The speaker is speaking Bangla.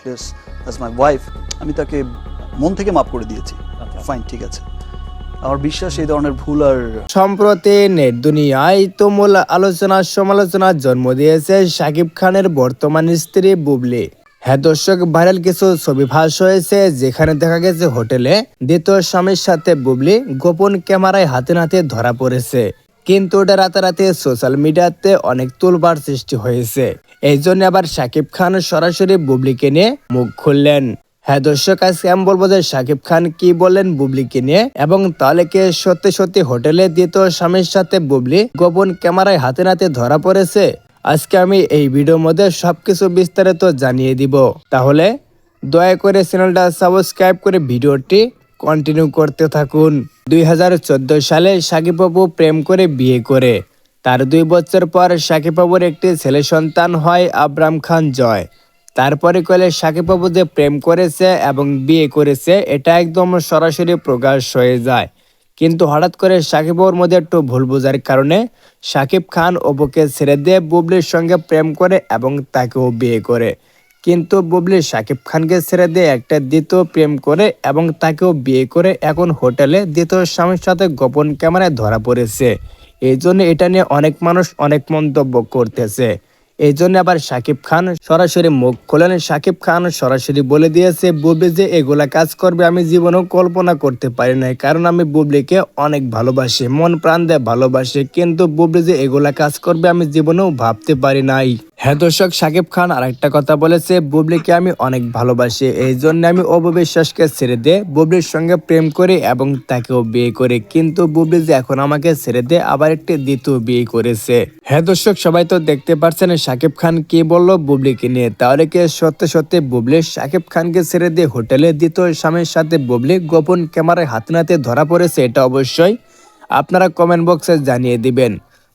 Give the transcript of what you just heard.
প্লেস অ্যাজ মাই ওয়াইফ আমি তাকে মন থেকে মাফ করে দিয়েছি। আচ্ছা। ফাইন ঠিক আছে। আমার বিশ্বাস এই ধরনের ভুল আর সম্প্রতি নেট দুনিয়ায় তুমুল আলোচনা সমালোচনার জন্ম দিয়েছে শাকিব খানের বর্তমান স্ত্রী বুবলি। হ্যাঁ দর্শক ভাইরাল কিছু ছবি ফাঁস হয়েছে যেখানে দেখা গেছে হোটেলে দ্বিতীয় স্বামীর সাথে বুবলি গোপন ক্যামেরায় হাতে নাতে ধরা পড়েছে। কিন্তু ওটা রাতারাতি সোশ্যাল মিডিয়াতে অনেক তুলবার সৃষ্টি হয়েছে। এই জন্য আবার শাকিব খান সরাসরি বুবলিকে নিয়ে মুখ খুললেন। হ্যাঁ দর্শক, আজকে আমি বলব যে শাকিব খান কি বললেন বুবলিকে নিয়ে এবং তাহলে কে সত্যি সত্যি হোটেলে দ্বিতীয় স্বামীর সাথে বুবলি গোপন ক্যামেরায় হাতে নাতে ধরা পড়েছে? আজকে আমি এই ভিডিওর মধ্যে সবকিছু বিস্তারিত জানিয়ে দিব। তাহলে দয়া করে চ্যানেলটা সাবস্ক্রাইব করে ভিডিওটি কন্টিনিউ করতে থাকুন। দুই হাজার চোদ্দ সালে সাকিব বাবু প্রেম করে বিয়ে করে। তার দুই বছর পর সাকিব বাবুর একটি ছেলে সন্তান হয় আবরাম খান জয়। তারপরে কলে সাকিব বাবু যে প্রেম করেছে এবং বিয়ে করেছে, এটা একদম সরাসরি প্রকাশ হয়ে যায়। কিন্তু হঠাৎ করে সাকিব বাবুর মধ্যে একটু ভুল বোঝার কারণে সাকিব খান অপুকে ছেড়ে দিয়ে বুবলির সঙ্গে প্রেম করে এবং তাকেও বিয়ে করে। কিন্তু বুবলি সাকিব খানকে ছেড়ে দিয়ে একটা দ্বিতীয় প্রেম করে এবং তাকেও বিয়ে করে এখন হোটেলে দ্বিতীয় স্বামীর সাথে গোপন ক্যামেরায় ধরা পড়েছে। এই জন্য এটা নিয়ে অনেক মানুষ অনেক মন্তব্য করতেছে। এই জন্য আবার সাকিব খান সরাসরি মুখ খোলেন। সাকিব খান সরাসরি বলে দিয়েছে, বুবলি যে এগুলা কাজ করবে, আমি জীবনেও কল্পনা করতে পারি নাই। কারণ আমি বুবলিকে অনেক ভালোবাসি, মন প্রাণ দেয় ভালোবাসি। কিন্তু বুবলি যে এগুলা কাজ করবে, আমি জীবনেও ভাবতে পারি নাই। হ্যাঁ দর্শক, সাকিব খান আরেকটা কথা বলেছে, বুবলিকে আমি অনেক ভালোবাসি, এই জন্য আমি অববিশ্বাসকে ছেড়ে দিয়ে বুবলির সঙ্গে প্রেম করি এবং তাকেও বিয়ে করি। কিন্তু বুবলি যে এখন আমাকে ছেড়ে দিয়ে আবার একটি দ্বিতীয় বিয়ে করেছে। হ্যাঁ দর্শক, সবাই তো দেখতে পাচ্ছেন সাকিব খান কি বলল বুবলিকে নিয়ে। তাহলে কি সত্যি সত্যি বুবলি সাকিব খানকে ছেড়ে দিয়ে হোটেলে দ্বিতীয় স্বামীর সাথে বুবলি গোপন ক্যামেরায় হাতে নাতে ধরা পড়েছে, এটা অবশ্যই? আপনারা কমেন্ট বক্সে জানিয়ে দিবেন।